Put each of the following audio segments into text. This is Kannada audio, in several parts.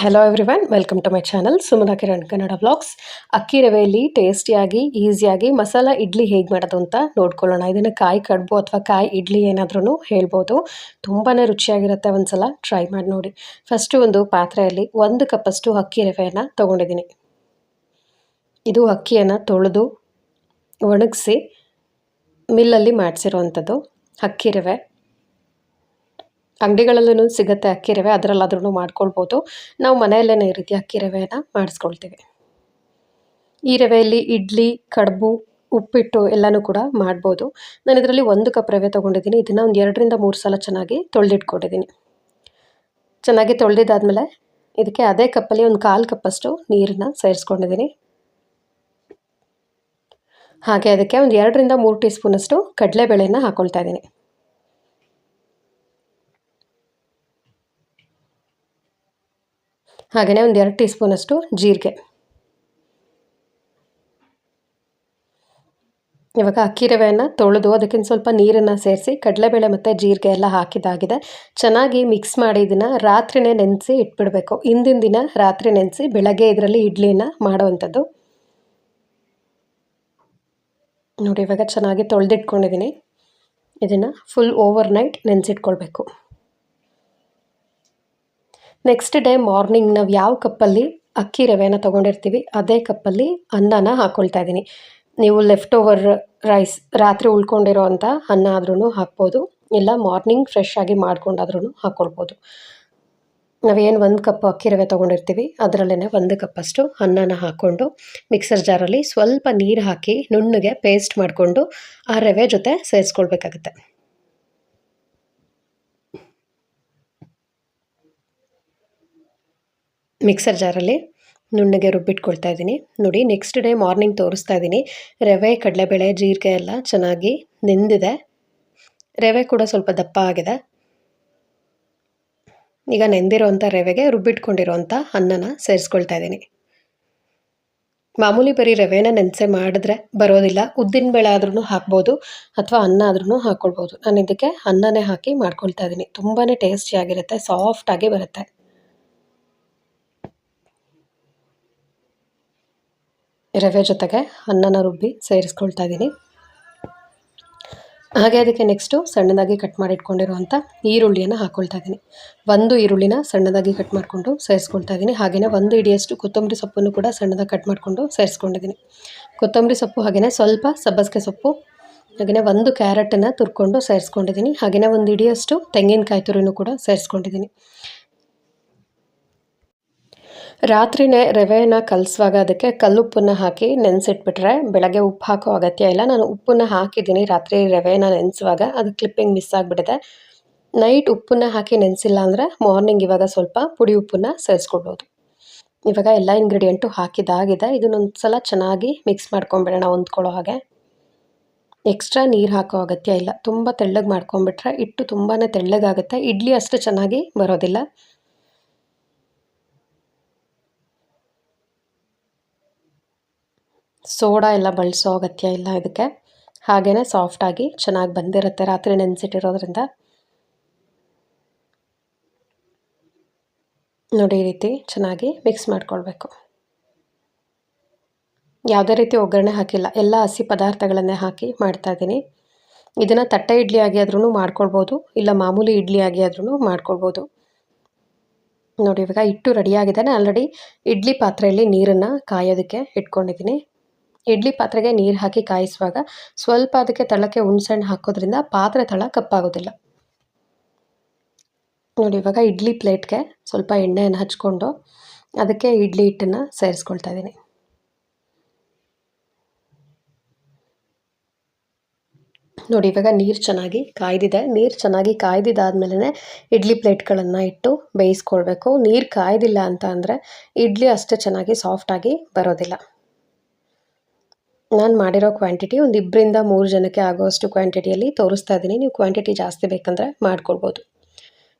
Hello everyone welcome to my channel Sumana Kiran Kannada blogs ಅಕ್ಕಿ ರವೆಯಲ್ಲಿ ಟೇಸ್ಟಿಯಾಗಿ ಈಸಿಯಾಗಿ ಮಸಾಲ ಇಡ್ಲಿ ಹೇಗೆ ಮಾಡೋದು ಅಂತ ನೋಡ್ಕೊಳ್ಳೋಣ. ಇದನ್ನು ಕಾಯಿ ಕಡುಬು ಅಥವಾ ಕಾಯಿ ಇಡ್ಲಿ ಏನಾದ್ರೂ ಹೇಳ್ಬೋದು. ತುಂಬಾ ರುಚಿಯಾಗಿರುತ್ತೆ ಒಂದ್ಸಲ ಟ್ರೈ ಮಾಡಿ ನೋಡಿ. ಫಸ್ಟು ಒಂದು ಪಾತ್ರೆಯಲ್ಲಿ ಒಂದು ಕಪ್ಪಷ್ಟು ಅಕ್ಕಿ ರವೆಯನ್ನು ತೊಗೊಂಡಿದ್ದೀನಿ. ಇದು ಅಕ್ಕಿಯನ್ನು ತೊಳೆದು ಒಣಗಿಸಿ ಮಿಲ್ಲಲ್ಲಿ ಮಾಡಿಸಿರುವಂಥದ್ದು ಅಕ್ಕಿ ರವೆ. ಅಂಗಡಿಗಳಲ್ಲೂ ಸಿಗುತ್ತೆ ಅಕ್ಕಿ ರವೆ ಅದರಲ್ಲಾದ್ರೂ ಮಾಡ್ಕೊಳ್ಬೋದು. ನಾವು ಮನೆಯಲ್ಲೇ ಈ ರೀತಿ ಅಕ್ಕಿ ರವೆಯನ್ನು ಮಾಡಿಸ್ಕೊಳ್ತೀವಿ. ಈ ರವೆಯಲ್ಲಿ ಇಡ್ಲಿ, ಕಡುಬು, ಉಪ್ಪಿಟ್ಟು ಎಲ್ಲನೂ ಕೂಡ ಮಾಡ್ಬೋದು. ನಾನು ಇದರಲ್ಲಿ ಒಂದು ಕಪ್ ರವೆ ತೊಗೊಂಡಿದ್ದೀನಿ. ಇದನ್ನು ಒಂದು ಎರಡರಿಂದ ಮೂರು ಸಲ ಚೆನ್ನಾಗಿ ತೊಳೆದಿಟ್ಕೊಂಡಿದ್ದೀನಿ. ಚೆನ್ನಾಗಿ ತೊಳೆದಿದ್ದಾದಮೇಲೆ ಇದಕ್ಕೆ ಅದೇ ಕಪ್ಪಲ್ಲಿ ಒಂದು ಕಾಲು ಕಪ್ಪಷ್ಟು ನೀರನ್ನ ಸೇರಿಸ್ಕೊಂಡಿದ್ದೀನಿ. ಹಾಗೆ ಅದಕ್ಕೆ ಒಂದು ಎರಡರಿಂದ ಮೂರು ಟೀ ಸ್ಪೂನಷ್ಟು ಕಡಲೆಬೇಳೆನ ಹಾಕ್ಕೊಳ್ತಾ ಇದ್ದೀನಿ. ಹಾಗೆಯೇ ಒಂದು ಎರಡು ಟೀ ಸ್ಪೂನಷ್ಟು ಜೀರಿಗೆ. ಇವಾಗ ಅಕ್ಕಿ ರವೆಯನ್ನು ತೊಳೆದು ಅದಕ್ಕಿಂತ ಸ್ವಲ್ಪ ನೀರನ್ನು ಸೇರಿಸಿ ಕಡಲೆಬೇಳೆ ಮತ್ತು ಜೀರಿಗೆ ಎಲ್ಲ ಹಾಕಿದಾಗಿದೆ ಚೆನ್ನಾಗಿ ಮಿಕ್ಸ್ ಮಾಡಿ ಇದನ್ನು ರಾತ್ರಿನೇ ನೆನೆಸಿ ಇಟ್ಬಿಡಬೇಕು. ಹಿಂದಿನ ದಿನ ರಾತ್ರಿ ನೆನೆಸಿ ಬೆಳಗ್ಗೆ ಇದರಲ್ಲಿ ಇಡ್ಲಿನ ಮಾಡುವಂಥದ್ದು. ನೋಡಿ ಇವಾಗ ಚೆನ್ನಾಗಿ ತೊಳೆದಿಟ್ಕೊಂಡಿದ್ದೀನಿ. ಇದನ್ನು ಫುಲ್ ಓವರ್ ನೈಟ್ ನೆನೆಸಿಟ್ಕೊಳ್ಬೇಕು. ನೆಕ್ಸ್ಟ್ ಡೇ ಮಾರ್ನಿಂಗ್ ನಾವು ಯಾವ ಕಪ್ಪಲ್ಲಿ ಅಕ್ಕಿ ರವೆನ ತೊಗೊಂಡಿರ್ತೀವಿ, ಅದೇ ಕಪ್ಪಲ್ಲಿ ಅನ್ನನ ಹಾಕ್ಕೊಳ್ತಾ ಇದ್ದೀನಿ. ನೀವು ಲೆಫ್ಟ್ ಓವರ್ ರೈಸ್ ರಾತ್ರಿ ಉಳ್ಕೊಂಡಿರೋ ಅಂಥ ಅನ್ನ ಆದ್ರೂ ಹಾಕ್ಬೋದು, ಇಲ್ಲ ಮಾರ್ನಿಂಗ್ ಫ್ರೆಶ್ ಆಗಿ ಮಾಡ್ಕೊಂಡಾದ್ರೂ ಹಾಕ್ಕೊಳ್ಬೋದು ನಾವೇನು ಒಂದು ಕಪ್ ಅಕ್ಕಿ ರವೆ ತೊಗೊಂಡಿರ್ತೀವಿ ಅದರಲ್ಲೇ ಒಂದು ಕಪ್ಪಷ್ಟು ಅನ್ನನ ಹಾಕ್ಕೊಂಡು ಮಿಕ್ಸರ್ ಜಾರಲ್ಲಿ ಸ್ವಲ್ಪ ನೀರು ಹಾಕಿ ನುಣ್ಣಗೆ ಪೇಸ್ಟ್ ಮಾಡಿಕೊಂಡು ಆ ರವೆ ಜೊತೆ ಸೇರಿಸ್ಕೊಳ್ಬೇಕಾಗತ್ತೆ. ಮಿಕ್ಸರ್ ಜಾರಲ್ಲಿ ನುಣ್ಣಗೆ ರುಬ್ಬಿಟ್ಕೊಳ್ತಾ ಇದ್ದೀನಿ. ನೋಡಿ ನೆಕ್ಸ್ಟ್ ಡೇ ಮಾರ್ನಿಂಗ್ ತೋರಿಸ್ತಾ ಇದ್ದೀನಿ. ರವೆ, ಕಡಲೆಬೇಳೆ, ಜೀರಿಗೆ ಎಲ್ಲ ಚೆನ್ನಾಗಿ ನೆಂದಿದೆ. ರವೆ ಕೂಡ ಸ್ವಲ್ಪ ದಪ್ಪ ಆಗಿದೆ. ಈಗ ನೆಂದಿರೋವಂಥ ರವೆಗೆ ರುಬ್ಬಿಟ್ಕೊಂಡಿರೋವಂಥ ಅನ್ನನ ಸೇರಿಸ್ಕೊಳ್ತಾ ಇದ್ದೀನಿ. ಮಾಮೂಲಿ ಬರೀ ರವೆನ ನೆನೆಸೆ ಮಾಡಿದ್ರೆ ಬರೋದಿಲ್ಲ. ಉದ್ದಿನ ಬೇಳೆ ಆದ್ರೂ ಹಾಕ್ಬೋದು ಅಥವಾ ಅನ್ನ ಆದ್ರೂ ಹಾಕ್ಕೊಳ್ಬೋದು. ನಾನು ಇದಕ್ಕೆ ಅನ್ನನೇ ಹಾಕಿ ಮಾಡ್ಕೊಳ್ತಾ ಇದ್ದೀನಿ. ತುಂಬಾ ಟೇಸ್ಟಿಯಾಗಿರುತ್ತೆ ಸಾಫ್ಟಾಗಿ ಬರುತ್ತೆ. ರವೆ ಜೊತೆಗೆ ಅನ್ನನ ರುಬ್ಬಿ ಸೇರಿಸ್ಕೊಳ್ತಾ ಇದ್ದೀನಿ. ಹಾಗೆ ಅದಕ್ಕೆ ನೆಕ್ಸ್ಟು ಸಣ್ಣದಾಗಿ ಕಟ್ ಮಾಡಿಟ್ಕೊಂಡಿರುವಂಥ ಈರುಳ್ಳಿಯನ್ನು ಹಾಕ್ಕೊಳ್ತಾ ಇದ್ದೀನಿ. ಒಂದು ಈರುಳ್ಳಿನ ಸಣ್ಣದಾಗಿ ಕಟ್ ಮಾಡಿಕೊಂಡು ಸೇರಿಸ್ಕೊಳ್ತಾ ಇದ್ದೀನಿ. ಹಾಗೆಯೇ ಒಂದು ಇಡಿಯಷ್ಟು ಕೊತ್ತಂಬರಿ ಸೊಪ್ಪನ್ನು ಕೂಡ ಸಣ್ಣದಾಗಿ ಕಟ್ ಮಾಡಿಕೊಂಡು ಸೇರಿಸ್ಕೊಂಡಿದ್ದೀನಿ. ಕೊತ್ತಂಬರಿ ಸೊಪ್ಪು ಹಾಗೆಯೇ ಸ್ವಲ್ಪ ಸಬ್ಬಸಿಗೆ ಸೊಪ್ಪು ಹಾಗೆಯೇ ಒಂದು ಕ್ಯಾರೆಟನ್ನು ತುರ್ಕೊಂಡು ಸೇರಿಸ್ಕೊಂಡಿದ್ದೀನಿ. ಹಾಗೆಯೇ ಒಂದು ಇಡಿಯಷ್ಟು ತೆಂಗಿನಕಾಯಿ ತುರಿನೂ ಕೂಡ ಸೇರಿಸ್ಕೊಂಡಿದ್ದೀನಿ. ರಾತ್ರಿನೇ ರವೆನ ಕಲಸುವಾಗ ಅದಕ್ಕೆ ಕಲ್ಲುಪ್ಪನ್ನು ಹಾಕಿ ನೆನೆಸಿಟ್ಬಿಟ್ರೆ ಬೆಳಗ್ಗೆ ಉಪ್ಪು ಹಾಕೋ ಅಗತ್ಯ ಇಲ್ಲ. ನಾನು ಉಪ್ಪನ್ನು ಹಾಕಿದ್ದೀನಿ ರಾತ್ರಿ ರವೆನ ನೆನೆಸುವಾಗ. ಅದು ಕ್ಲಿಪ್ಪಿಂಗ್ ಮಿಸ್ ಆಗಿಬಿಟ್ಟಿದೆ ನೈಟ್ ಉಪ್ಪನ್ನು ಹಾಕಿ ನೆನೆಸಿಲ್ಲ ಅಂದರೆ ಮಾರ್ನಿಂಗ್ ಇವಾಗ ಸ್ವಲ್ಪ ಪುಡಿ ಉಪ್ಪನ್ನು ಸೇರಿಸ್ಕೊಳ್ಬೋದು. ಇವಾಗ ಎಲ್ಲ ಇಂಗ್ರೀಡಿಯೆಂಟು ಹಾಕಿದಾಗಿದೆ ಇದನ್ನೊಂದು ಸಲ ಚೆನ್ನಾಗಿ ಮಿಕ್ಸ್ ಮಾಡ್ಕೊಂಬಿಡೋಣ ಹೊಂದ್ಕೊಳ್ಳೋ ಹಾಗೆ. ಎಕ್ಸ್ಟ್ರಾ ನೀರು ಹಾಕೋ ಅಗತ್ಯ ಇಲ್ಲ. ತುಂಬ ತೆಳ್ಳಗೆ ಮಾಡ್ಕೊಂಬಿಟ್ರೆ ಹಿಟ್ಟು ತುಂಬಾ ತೆಳ್ಳಗಾಗುತ್ತೆ. ಇಡ್ಲಿ ಅಷ್ಟು ಚೆನ್ನಾಗಿ ಬರೋದಿಲ್ಲ. ಸೋಡಾ ಎಲ್ಲ ಬಳಸೋ ಅಗತ್ಯ ಇಲ್ಲ ಇದಕ್ಕೆ. ಹಾಗೆಯೇ ಸಾಫ್ಟಾಗಿ ಚೆನ್ನಾಗಿ ಬಂದಿರುತ್ತೆ. ರಾತ್ರಿ ನೆನೆಸಿಟ್ಟಿರೋದ್ರಿಂದ. ನೋಡಿ ಈ ರೀತಿ ಚೆನ್ನಾಗಿ ಮಿಕ್ಸ್ ಮಾಡ್ಕೊಳ್ಬೇಕು. ಯಾವುದೇ ರೀತಿ ಒಗ್ಗರಣೆ ಹಾಕಿಲ್ಲ. ಎಲ್ಲ ಹಸಿ ಪದಾರ್ಥಗಳನ್ನೇ ಹಾಕಿ ಮಾಡ್ತಾಯಿದ್ದೀನಿ ಇದನ್ನು ತಟ್ಟೆ ಇಡ್ಲಿ ಆಗಿ ಆದ್ರೂ ಮಾಡ್ಕೊಳ್ಬೋದು. ಇಲ್ಲ ಮಾಮೂಲಿ ಇಡ್ಲಿ ಆಗಿ ಆದ್ರೂ ಮಾಡ್ಕೊಳ್ಬೋದು. ನೋಡಿ ಇವಾಗ ಹಿಟ್ಟು ರೆಡಿಯಾಗಿದ್ದಾನೆ ಆಲ್ರೆಡಿ ಇಡ್ಲಿ ಪಾತ್ರೆಯಲ್ಲಿ ನೀರನ್ನು ಕಾಯೋದಕ್ಕೆ ಇಟ್ಕೊಂಡಿದ್ದೀನಿ. ಇಡ್ಲಿ ಪಾತ್ರೆಗೆ ನೀರು ಹಾಕಿ ಕಾಯಿಸುವಾಗ ಸ್ವಲ್ಪ ಅದಕ್ಕೆ ತಳಕ್ಕೆ ಹುಣ್ಸೆಹಣ್ಣು ಹಾಕೋದ್ರಿಂದ ಪಾತ್ರೆ ತಳ ಕಪ್ಪಾಗೋದಿಲ್ಲ. ನೋಡಿ, ಇವಾಗ ಇಡ್ಲಿ ಪ್ಲೇಟ್ಗೆ ಸ್ವಲ್ಪ ಎಣ್ಣೆಯನ್ನು ಹಚ್ಕೊಂಡು ಅದಕ್ಕೆ ಇಡ್ಲಿ ಹಿಟ್ಟನ್ನು ಸೇರಿಸ್ಕೊಳ್ತಾ ಇದ್ದೀನಿ. ನೋಡಿ, ಇವಾಗ ನೀರು ಚೆನ್ನಾಗಿ ಕಾಯ್ದಿದೆ. ನೀರು ಚೆನ್ನಾಗಿ ಕಾಯ್ದಿದ್ದಾದ್ಮೇಲೆ ಇಡ್ಲಿ ಪ್ಲೇಟ್ಗಳನ್ನು ಇಟ್ಟು ಬೇಯಿಸ್ಕೊಳ್ಬೇಕು. ನೀರು ಕಾಯ್ದಿಲ್ಲ ಅಂತ ಅಂದರೆ ಇಡ್ಲಿ ಅಷ್ಟೇ ಚೆನ್ನಾಗಿ ಸಾಫ್ಟಾಗಿ ಬರೋದಿಲ್ಲ. ನಾನು ಮಾಡಿರೋ ಕ್ವಾಂಟಿಟಿ ಒಂದು ಇಬ್ಬರಿಂದ ಮೂರು ಜನಕ್ಕೆ ಆಗೋಷ್ಟು ಕ್ವಾಂಟಿಟಿಯಲ್ಲಿ ತೋರಿಸ್ತಾ ಇದ್ದೀನಿ. ನೀವು ಕ್ವಾಂಟಿಟಿ ಜಾಸ್ತಿ ಬೇಕಂದರೆ ಮಾಡ್ಕೊಳ್ಬೋದು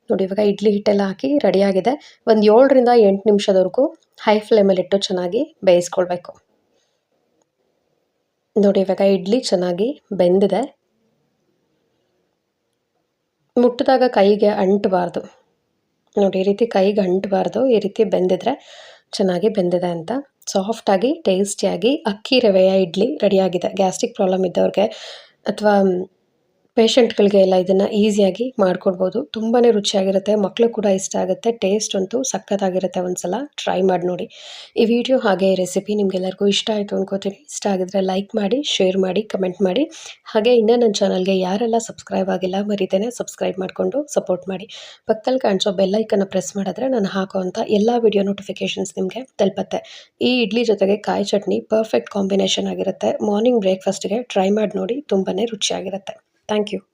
ನೋಡಿ, ಇವಾಗ ಇಡ್ಲಿ ಹಿಟ್ಟೆಲ್ಲ ಹಾಕಿ ರೆಡಿಯಾಗಿದೆ ಒಂದು ಏಳರಿಂದ ಎಂಟು ನಿಮಿಷದವರೆಗೂ ಹೈ ಫ್ಲೇಮಲ್ಲಿಟ್ಟು ಚೆನ್ನಾಗಿ ಬೇಯಿಸ್ಕೊಳ್ಬೇಕು. ನೋಡಿ, ಇವಾಗ ಇಡ್ಲಿ ಚೆನ್ನಾಗಿ ಬೆಂದಿದೆ. ಮುಟ್ಟಿದಾಗ ಕೈಗೆ ಅಂಟಬಾರ್ದು. ನೋಡಿ, ಈ ರೀತಿ ಕೈಗೆ ಅಂಟಬಾರ್ದು. ಈ ರೀತಿ ಬೆಂದಿದ್ರೆ ಚೆನ್ನಾಗಿ ಬೆಂದಿದೆ ಅಂತ ಸಾಫ್ಟಾಗಿ ಟೇಸ್ಟಿಯಾಗಿ ಅಕ್ಕಿ ರವೆಯ ಇಡ್ಲಿ ರೆಡಿಯಾಗಿದೆ. ಗ್ಯಾಸ್ಟ್ರಿಕ್ ಪ್ರಾಬ್ಲಮ್ ಇದ್ದವ್ರಿಗೆ. ಅಥವಾ ಪೇಷಂಟ್ಗಳಿಗೆ ಎಲ್ಲ ಇದನ್ನು ಈಸಿಯಾಗಿ ಮಾಡ್ಕೊಡ್ಬೋದು. ತುಂಬಾ ರುಚಿಯಾಗಿರುತ್ತೆ. ಮಕ್ಕಳು ಕೂಡ ಇಷ್ಟ ಆಗುತ್ತೆ. ಟೇಸ್ಟ್ ಅಂತೂ ಸಖತ್ತಾಗಿರುತ್ತೆ ಒಂದ್ಸಲ. ಟ್ರೈ ಮಾಡಿ ನೋಡಿ. ಈ ವಿಡಿಯೋ ಹಾಗೆ ರೆಸಿಪಿ ನಿಮಗೆಲ್ಲರಿಗೂ ಇಷ್ಟ ಆಯಿತು ಅನ್ಕೋತೀನಿ. ಇಷ್ಟ ಆಗಿದ್ರೆ ಲೈಕ್ ಮಾಡಿ ಶೇರ್ ಮಾಡಿ ಕಮೆಂಟ್ ಮಾಡಿ. ಹಾಗೆ ಇನ್ನೂ ನನ್ನ ಚಾನಲ್ಗೆ ಯಾರೆಲ್ಲ ಸಬ್ಸ್ಕ್ರೈಬ್ ಆಗಿಲ್ಲ ಮರಿದೇನೆ ಸಬ್ಸ್ಕ್ರೈಬ್ ಮಾಡಿಕೊಂಡು ಸಪೋರ್ಟ್ ಮಾಡಿ. ಪಕ್ಕದಲ್ಲಿ ಕಾಣಿಸೋ ಬೆಲ್ಲೈಕನ್ನು ಪ್ರೆಸ್ ಮಾಡಿದ್ರೆ ನಾನು ಹಾಕೋವಂಥ ಎಲ್ಲ ವಿಡಿಯೋ ನೋಟಿಫಿಕೇಷನ್ಸ್ ನಿಮಗೆ ತಲುಪತ್ತೆ. ಈ ಇಡ್ಲಿ ಜೊತೆಗೆ ಕಾಯಿ ಚಟ್ನಿ ಪರ್ಫೆಕ್ಟ್ ಕಾಂಬಿನೇಷನ್ ಆಗಿರುತ್ತೆ. ಮಾರ್ನಿಂಗ್ ಬ್ರೇಕ್ಫಾಸ್ಟ್ಗೆ ಟ್ರೈ ಮಾಡಿ ನೋಡಿ. ತುಂಬಾ ರುಚಿಯಾಗಿರುತ್ತೆ. Thank you.